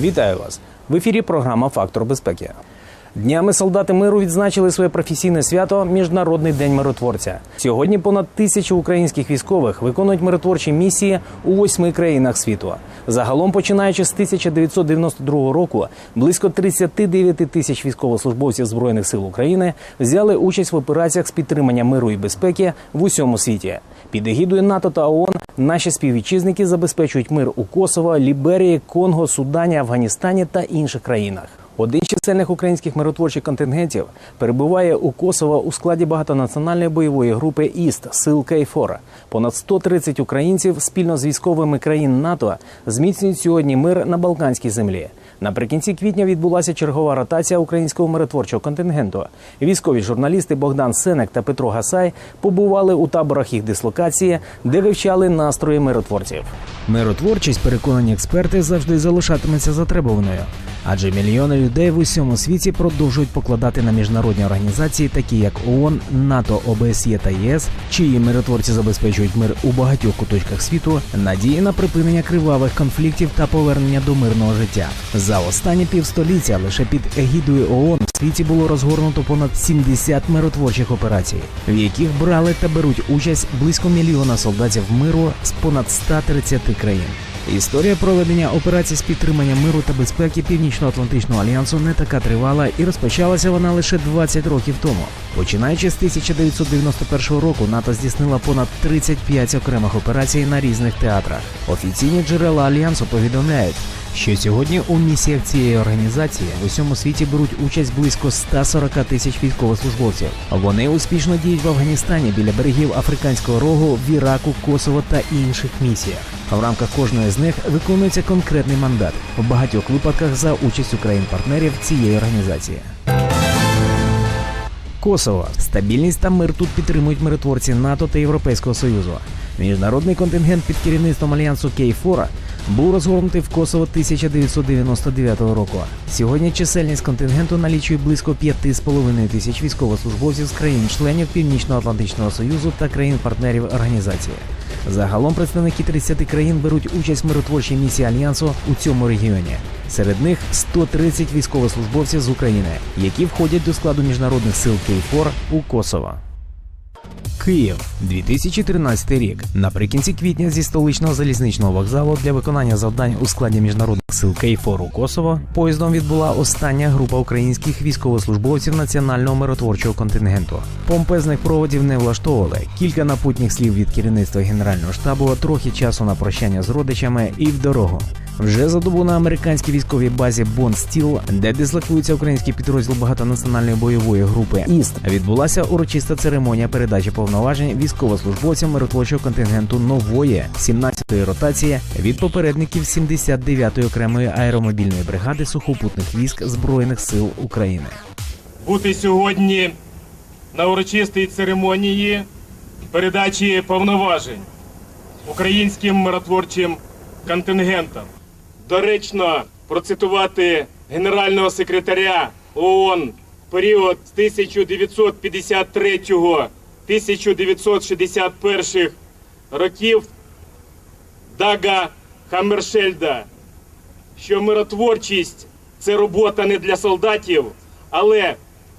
Вітаю вас в ефірі. Програма Фактор безпеки. Днями солдати миру відзначили своє професійне свято Міжнародний день миротворця. Сьогодні понад тисячу українських військових виконують миротворчі місії у восьми країнах світу. Загалом, починаючи з 1992 року, близько 39 тисяч військовослужбовців збройних сил України взяли участь в операціях з підтримання миру і безпеки в усьому світі. Під егідою НАТО та ООН наші співвітчизники забезпечують мир у Косово, Ліберії, Конго, Судані, Афганістані та інших країнах. Один з чисельних українських миротворчих контингентів перебуває у Косово у складі багатонаціональної бойової групи Іст сил Кейфора. Понад 130 українців спільно з військовими країн НАТО зміцнюють сьогодні мир на Балканській землі. Наприкінці квітня відбулася чергова ротація українського миротворчого контингенту. Військові журналісти Богдан Сенек та Петро Гасай побували у таборах їх дислокації, де вивчали настрої миротворців. Миротворчість, переконані експерти, завжди залишатиметься затребуваною, адже мільйони людей в усьому світі продовжують покладати на міжнародні організації, такі як ООН, НАТО, ОБСЄ та ЄС, чиї миротворці забезпечують мир у багатьох куточках світу, надії на припинення кривавих конфліктів та повернення до мирного життя. За останні півстоліття лише під егідою ООН в світі було розгорнуто понад 70 миротворчих операцій, в яких брали та беруть участь близько мільйона солдатів миру з понад 130 країн. Історія проведення операцій з підтримання миру та безпеки Північно-Атлантичного альянсу не така тривала, і розпочалася вона лише 20 років тому. Починаючи з 1991 року, НАТО здійснила понад 35 окремих операцій на різних театрах. Офіційні джерела альянсу повідомляють, що сьогодні у місіях цієї організації в усьому світі беруть участь близько 140 тисяч військовослужбовців. Вони успішно діють в Афганістані біля берегів Африканського рогу, в Іраку, Косово та інших місіях. В рамках кожної з них виконується конкретний мандат в багатьох випадках за участю країн-партнерів цієї організації. Косово стабільність та мир тут підтримують миротворці НАТО та Європейського Союзу. Міжнародний контингент під керівництвом альянсу Кейфора був розгорнутий в Косово 1999 року. Сьогодні чисельність контингенту налічує близько 5,5 тисяч військовослужбовців з країн-членів Північно-Атлантичного Союзу та країн-партнерів організації. Загалом представники 30 країн беруть участь в миротворчій місії альянсу у цьому регіоні. Серед них 130 військовослужбовців з України, які входять до складу міжнародних сил Кейфор у Косово. Київ, 2013 рік. Наприкінці квітня зі столичного залізничного вокзалу для виконання завдань у складі міжнародних сил Кейфору Косово поїздом відбула остання група українських військовослужбовців національного миротворчого контингенту. Помпезних проводів не влаштовували. Кілька напутніх слів від керівництва генерального штабу, трохи часу на прощання з родичами і в дорогу. Вже за добу на американській військовій базі Бон Стіл, де дислокується український підрозділ багатонаціональної бойової групи Іст, відбулася урочиста церемонія передачі повноважень військовослужбовцям миротворчого контингенту нової 17-ї ротації від попередників 79-ї окремої аеромобільної бригади сухопутних військ збройних сил України. бути сьогодні на урочистій церемонії передачі повноважень українським миротворчим контингентам. Доречно процитувати генерального секретаря ООН в період з 1953 1961 років Дага Хаммершельда, що миротворчість це робота не для солдатів, але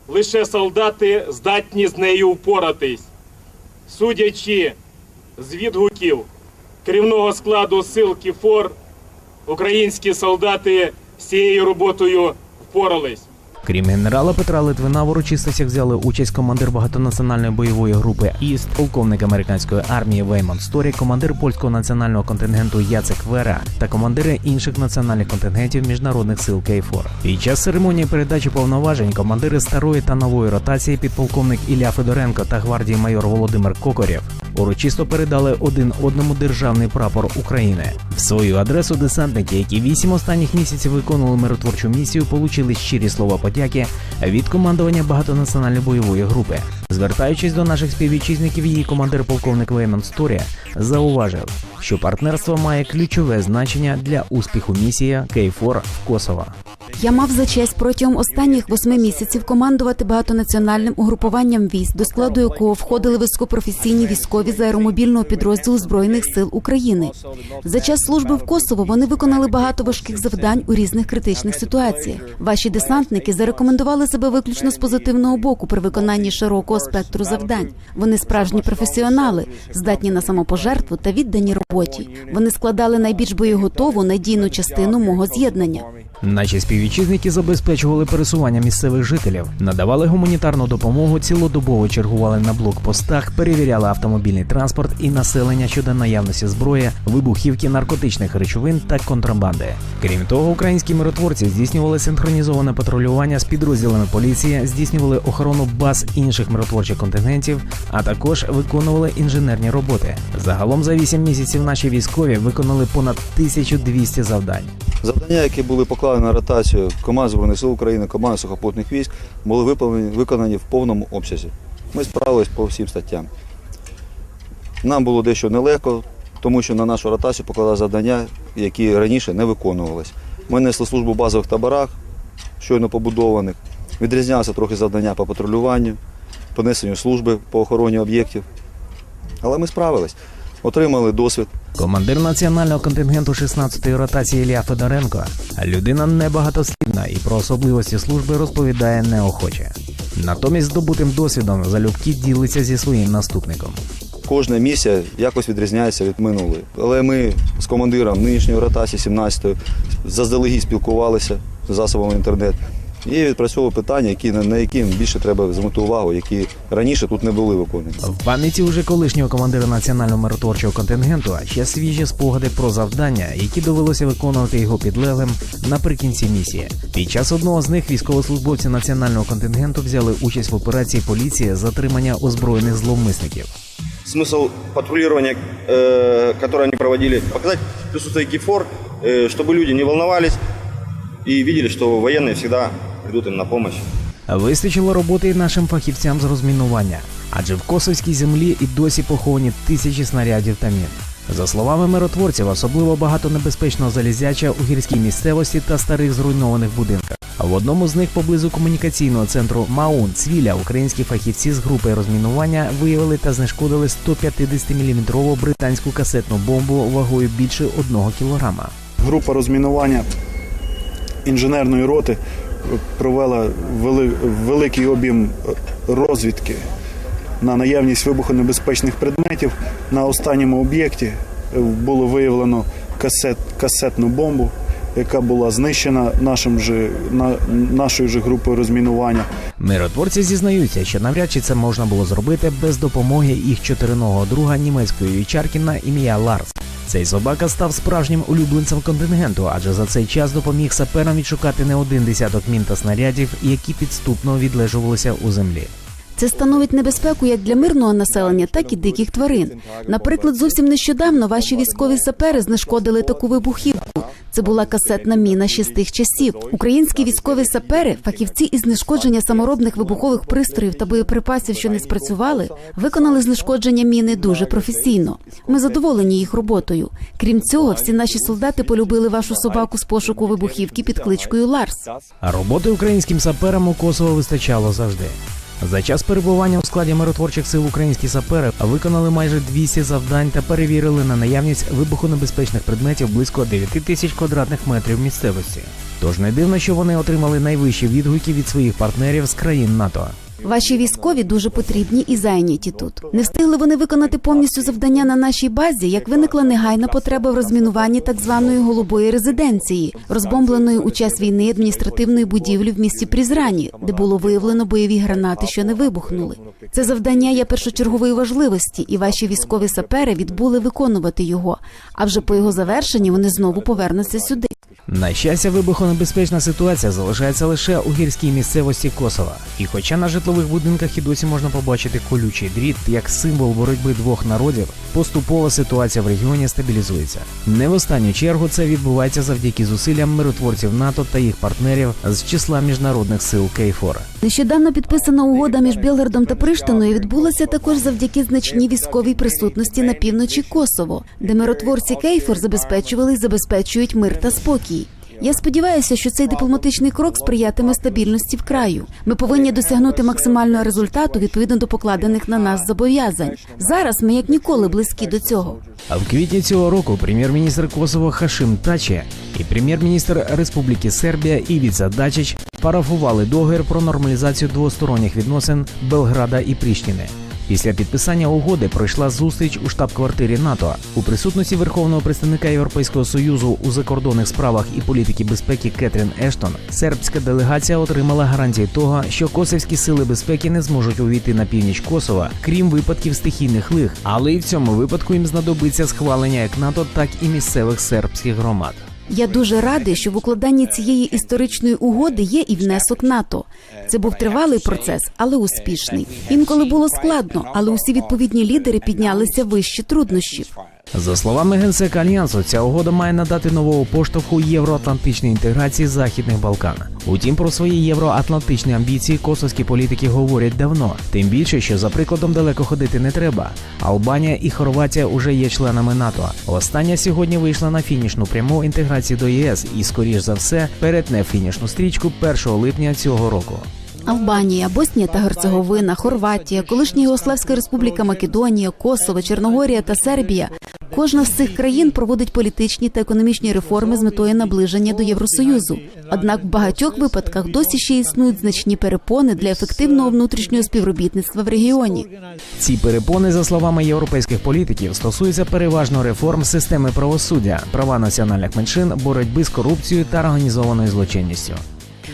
лише солдати здатні з нею впоратись. Судячи з відгуків керівного складу сил Кіфор, українські солдати з цією роботою впорались. Крім генерала Петра Литвина, в урочистостях взяли участь командир багатонаціональної бойової групи Іст, полковник американської армії Веймон Сторі, командир польського національного контингенту Яцек Вера та командири інших національних контингентів міжнародних сил Кейфор. Під час церемонії передачі повноважень командири старої та нової ротації підполковник Ілля Федоренко та гвардії майор Володимир Кокорєв урочисто передали один одному державний прапор України. В свою адресу десантники, які вісім останніх місяців виконували миротворчу місію, получили щирі слова подяки від командування багатонаціональної бойової групи. Звертаючись до наших співвітчизників, її командир полковник Вейман Сторія зауважив, що партнерство має ключове значення для успіху місії Кейфор в Косово. Я мав за честь протягом останніх восьми місяців командувати багатонаціональним угрупуванням військ, до складу якого входили високопрофесійні військові з аеромобільного підрозділу збройних сил України. За час служби в Косово вони виконали багато важких завдань у різних критичних ситуаціях. Ваші десантники зарекомендували себе виключно з позитивного боку при виконанні широкого спектру завдань. Вони справжні професіонали, здатні на самопожертву та віддані роботі. Вони складали найбільш боєготову надійну частину мого з'єднання. Наші співвітчизники забезпечували пересування місцевих жителів, надавали гуманітарну допомогу, цілодобово чергували на блокпостах, перевіряли автомобільний транспорт і населення щодо наявності зброї, вибухівки, наркотичних речовин та контрабанди. Крім того, українські миротворці здійснювали синхронізоване патрулювання з підрозділами поліції, здійснювали охорону баз інших миротворчих контингентів, а також виконували інженерні роботи. Загалом за 8 місяців наші військові виконали понад 1200 завдань. Завдання, які були покладені на ротацію команд Збройних сил України, команд сухопутних військ, були виконані, в повному обсязі. Ми справились по всім статтям. Нам було дещо нелегко, тому що на нашу ротацію покладали завдання, які раніше не виконувалися. Ми несли службу в базових таборах, щойно побудованих. Відрізнялися трохи завдання по патрулюванню, по несенню служби по охороні об'єктів. Але ми справились, отримали досвід. Командир національного контингенту 16-ї ротації Ілля Федоренко людина небагатослівна і про особливості служби розповідає неохоче. Натомість здобутим досвідом залюбки ділиться зі своїм наступником. Кожна місія якось відрізняється від минулої. Але ми з командиром нинішньої ротації 17-ї заздалегідь спілкувалися з засобами інтернет і відпрацьовували питання, які, на які їм більше треба звернути увагу, які раніше тут не були виконані. В пам'яті уже колишнього командира національного миротворчого контингенту ще свіжі спогади про завдання, які довелося виконувати його підлеглим наприкінці місії. Під час одного з них військовослужбовці національного контингенту взяли участь в операції поліції з затримання озброєних зловмисників. смысл патрулирования, э, которое они проводили, показать присутствие КИФОР, э, чтобы люди не волновались и видели, что военные всегда придут им на помощь. Вистачило роботи і нашим фахівцям з розмінування, адже в косовській землі і досі поховані тисячі снарядів та мін. За словами миротворців, особливо багато небезпечного залізяча у гірській місцевості та старих зруйнованих будинках. В одному з них поблизу комунікаційного центру Маун Цвіля українські фахівці з групи розмінування виявили та знешкодили 150-мм британську касетну бомбу вагою більше 1 кілограма. Група розмінування інженерної роти провела великий об'єм розвідки на наявність вибухонебезпечних предметів. На останньому об'єкті е, було виявлено касет, касетну бомбу, яка була знищена нашим же, на, нашою же групою розмінування. Миротворці зізнаються, що навряд чи це можна було зробити без допомоги їх чотириного друга німецької вівчарки на ім'я Ларс. Цей собака став справжнім улюбленцем контингенту, адже за цей час допоміг саперам відшукати не один десяток мін та снарядів, які підступно відлежувалися у землі. Це становить небезпеку як для мирного населення, так і диких тварин. Наприклад, зовсім нещодавно ваші військові сапери знешкодили таку вибухівку. Це була касетна міна ще з тих часів. Українські військові сапери, фахівці із знешкодження саморобних вибухових пристроїв та боєприпасів, що не спрацювали, виконали знешкодження міни дуже професійно. Ми задоволені їх роботою. Крім цього, всі наші солдати полюбили вашу собаку з пошуку вибухівки під кличкою Ларс. А роботи українським саперам у Косово вистачало завжди. За час перебування у складі миротворчих сил українські сапери виконали майже 200 завдань та перевірили на наявність вибухонебезпечних предметів близько 9 тисяч квадратних метрів місцевості. Тож не дивно, що вони отримали найвищі відгуки від своїх партнерів з країн НАТО. Ваші військові дуже потрібні і зайняті тут. Не встигли вони виконати повністю завдання на нашій базі, як виникла негайна потреба в розмінуванні так званої голубої резиденції, розбомбленої у час війни адміністративної будівлі в місті Прізрані, де було виявлено бойові гранати, що не вибухнули. Це завдання є першочергової важливості, і ваші військові сапери відбули виконувати його. А вже по його завершенні вони знову повернуться сюди. На щастя, вибухонебезпечна ситуація залишається лише у гірській місцевості Косова. І хоча на житлових будинках і досі можна побачити колючий дріт як символ боротьби двох народів, поступово ситуація в регіоні стабілізується. Не в останню чергу це відбувається завдяки зусиллям миротворців НАТО та їх партнерів з числа міжнародних сил Кейфора. Нещодавно підписана угода між Білградом та Приштиною відбулася також завдяки значній військовій присутності на півночі Косово, де миротворці Кейфор забезпечували і забезпечують мир та спокій. Я сподіваюся, що цей дипломатичний крок сприятиме стабільності в краю. Ми повинні досягнути максимального результату відповідно до покладених на нас зобов'язань. Зараз ми як ніколи близькі до цього. А в квітні цього року прем'єр-міністр Косово Хашим Таче і прем'єр-міністр Республіки Сербія Івіца Дачич парафували договір про нормалізацію двосторонніх відносин Белграда і Пріштіни. Після підписання угоди пройшла зустріч у штаб-квартирі НАТО у присутності верховного представника Європейського союзу у закордонних справах і політики безпеки Кетрін Ештон. Сербська делегація отримала гарантії того, що косовські сили безпеки не зможуть увійти на північ Косова, крім випадків стихійних лих, але і в цьому випадку їм знадобиться схвалення як НАТО, так і місцевих сербських громад. Я дуже радий, що в укладанні цієї історичної угоди є і внесок НАТО. Це був тривалий процес, але успішний. Інколи було складно, але усі відповідні лідери піднялися вище труднощів. За словами генсека альянсу, ця угода має надати нового поштовху євроатлантичній інтеграції Західних Балкан. Утім, про свої євроатлантичні амбіції косовські політики говорять давно. Тим більше, що за прикладом далеко ходити не треба. Албанія і Хорватія уже є членами НАТО. Остання сьогодні вийшла на фінішну пряму інтеграції до ЄС і, скоріш за все, перетне фінішну стрічку 1 липня цього року. Албанія, Боснія та Герцеговина, Хорватія, колишня Югославська Республіка Македонія, Косово, Чорногорія та Сербія. Кожна з цих країн проводить політичні та економічні реформи з метою наближення до Євросоюзу. Однак в багатьох випадках досі ще існують значні перепони для ефективного внутрішнього співробітництва в регіоні. Ці перепони, за словами європейських політиків, стосуються переважно реформ системи правосуддя, права національних меншин, боротьби з корупцією та організованою злочинністю.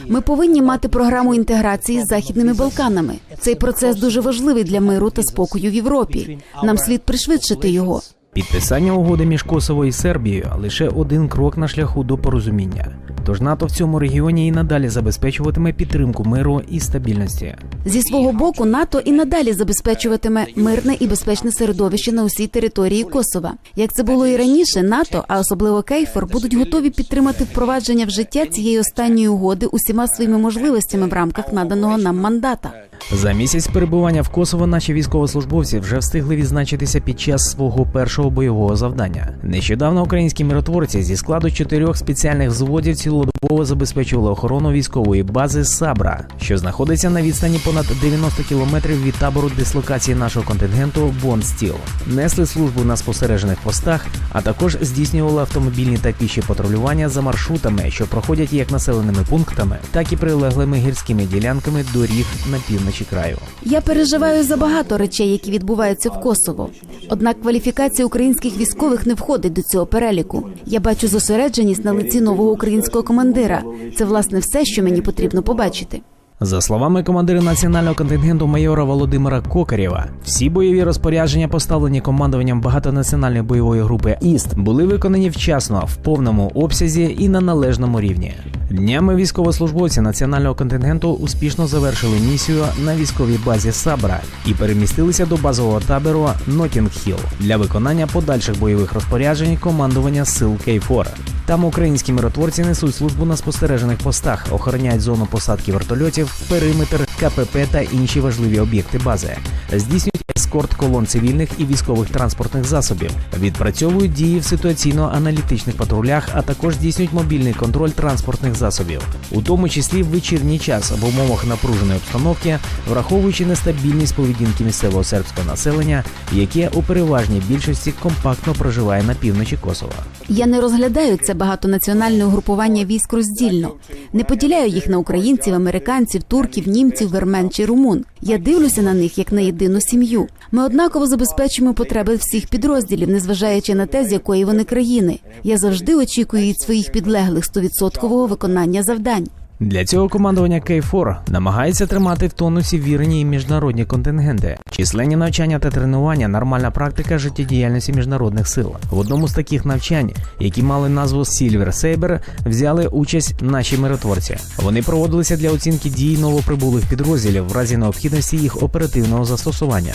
Ми повинні мати програму інтеграції з західними Балканами. Цей процес дуже важливий для миру та спокою в Європі. Нам слід пришвидшити його. Підписання угоди між Косово і Сербією лише один крок на шляху до порозуміння. Тож НАТО в цьому регіоні і надалі забезпечуватиме підтримку миру і стабільності. Зі свого боку, НАТО і надалі забезпечуватиме мирне і безпечне середовище на усій території Косова. Як це було і раніше, НАТО, а особливо Кейфор, будуть готові підтримати впровадження в життя цієї останньої угоди усіма своїми можливостями в рамках наданого нам мандата. За місяць перебування в Косово наші військовослужбовці вже встигли відзначитися під час свого першого бойового завдання. Нещодавно українські миротворці зі складу чотирьох спеціальних взводів цілодобово забезпечували охорону військової бази Сабра, що знаходиться на відстані понад 90 кілометрів від табору дислокації нашого контингенту Бонстіл. Несли службу на спостережених постах, а також здійснювали автомобільні та піші патрулювання за маршрутами, що проходять як населеними пунктами, так і прилеглими гірськими ділянками доріг на півночі краю. Я переживаю за багато речей, які відбуваються в Косово. Однак кваліфікація українських військових не входить до цього переліку. Я бачу зосередженість на лиці нового українського командира. Це власне все, що мені потрібно побачити. За словами командира національного контингенту майора Володимира Кокарєва, всі бойові розпорядження, поставлені командуванням багатонаціональної бойової групи Іст, були виконані вчасно, в повному обсязі і на належному рівні. Днями військовослужбовці національного контингенту успішно завершили місію на військовій базі Сабра і перемістилися до базового табору Нотінг-Хілл для виконання подальших бойових розпоряджень командування сил Кейфора. Там українські миротворці несуть службу на спостережених постах, охороняють зону посадки вертольотів, периметр, КПП та інші важливі об'єкти бази, здійснюють ескорт колон цивільних і військових транспортних засобів, відпрацьовують дії в ситуаційно-аналітичних патрулях, а також здійснюють мобільний контроль транспортних засобів, у тому числі в вечірній час в умовах напруженої обстановки, враховуючи нестабільність поведінки місцевого сербського населення, яке у переважній більшості компактно проживає на півночі Косова. Я не розглядаю це багатонаціональне угрупування військ роздільно. Не поділяю їх на українців, американців, турків, німців, вермен чи румун. Я дивлюся на них як на єдину сім'ю. Ми однаково забезпечуємо потреби всіх підрозділів, незважаючи на те, з якої вони країни. Я завжди очікую від своїх підлеглих стовідсоткового виконання завдань. Для цього командування K4 намагається тримати в тонусі вірні і міжнародні контингенти, численні навчання та тренування, нормальна практика життєдіяльності міжнародних сил. В одному з таких навчань, які мали назву Silver Saber, взяли участь наші миротворці. Вони проводилися для оцінки дій новоприбулих підрозділів в разі необхідності їх оперативного застосування.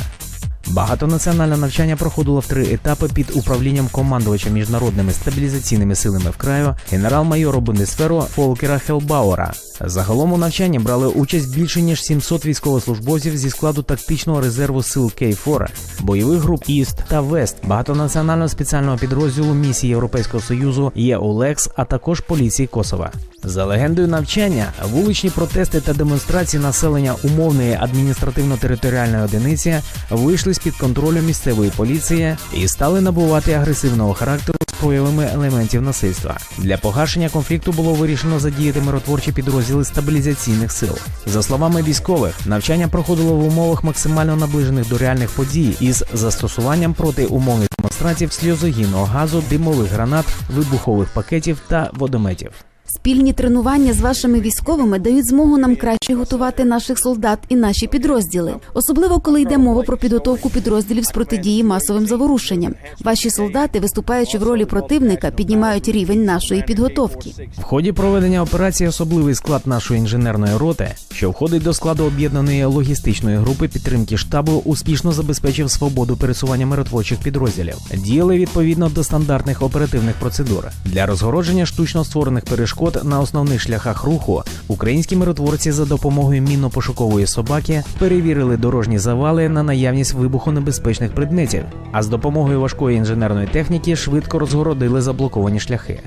Багатонаціональне навчання проходило в три етапи під управлінням командувача міжнародними стабілізаційними силами в краю генерал-майора Бундесферу Фолкера Хелбауера. Загалом у навчанні брали участь більше ніж 700 військовослужбовців зі складу тактичного резерву сил Кей-4, бойових груп Іст та Вест, багатонаціонального спеціального підрозділу місії Європейського союзу ЄОЛЕКС, а також поліції Косова. За легендою навчання, вуличні протести та демонстрації населення умовної адміністративно-територіальної одиниці вийшли з під контролю місцевої поліції і стали набувати агресивного характеру з проявами елементів насильства. Для погашення конфлікту було вирішено задіяти миротворчі підрозділи стабілізаційних сил. За словами військових, навчання проходило в умовах максимально наближених до реальних подій із застосуванням проти умовних демонстрантів сльозогінного газу, димових гранат, вибухових пакетів та водометів. Спільні тренування з вашими військовими дають змогу нам краще готувати наших солдат і наші підрозділи, особливо коли йде мова про підготовку підрозділів з протидії масовим заворушенням. Ваші солдати, виступаючи в ролі противника, піднімають рівень нашої підготовки. В ході проведення операції особливий склад нашої інженерної роти, що входить до складу об'єднаної логістичної групи підтримки штабу, успішно забезпечив свободу пересування миротворчих підрозділів. Діяли відповідно до стандартних оперативних процедур для розгородження штучно створених перешкод на основних шляхах руху. Українські миротворці за допомогою мінно-пошукової собаки перевірили дорожні завали на наявність вибухонебезпечних предметів, а з допомогою важкої інженерної техніки швидко розгородили заблоковані шляхи.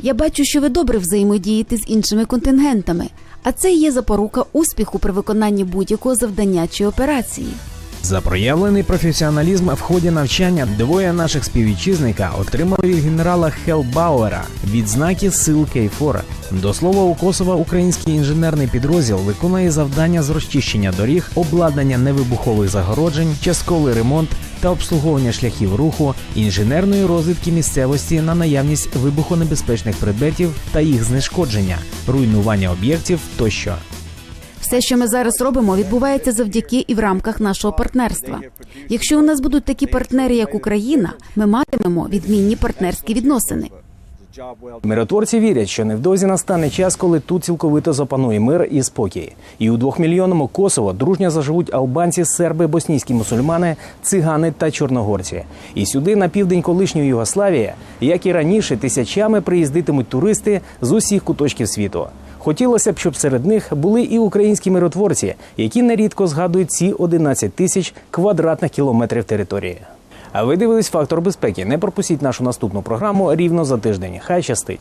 Я бачу, що ви добре взаємодієте з іншими контингентами, а це є запорука успіху при виконанні будь-якого завдання чи операції. За проявлений професіоналізм в ході навчання двоє наших співвітчизника отримали від генерала Хелбауера відзнаки сил Кейфора. До слова, у Косово український інженерний підрозділ виконує завдання з розчищення доріг, обладнання невибухових загороджень, частковий ремонт та обслуговування шляхів руху, інженерної розвідки місцевості на наявність вибухонебезпечних предметів та їх знешкодження, руйнування об'єктів тощо. Все, що ми зараз робимо, відбувається завдяки і в рамках нашого партнерства. Якщо у нас будуть такі партнери, як Україна, ми матимемо відмінні партнерські відносини. Миротворці вірять, що невдовзі настане час, коли тут цілковито запанує мир і спокій. І у двохмільйонному Косово дружньо заживуть албанці, серби, боснійські мусульмани, цигани та чорногорці. І сюди, на південь колишньої Югославії, як і раніше, тисячами приїздитимуть туристи з усіх куточків світу. Хотілося б, щоб серед них були і українські миротворці, які нерідко згадують ці 11 тисяч квадратних кілометрів території. А ви дивились фактор безпеки. Не пропустіть нашу наступну програму рівно за тиждень. Хай щастить.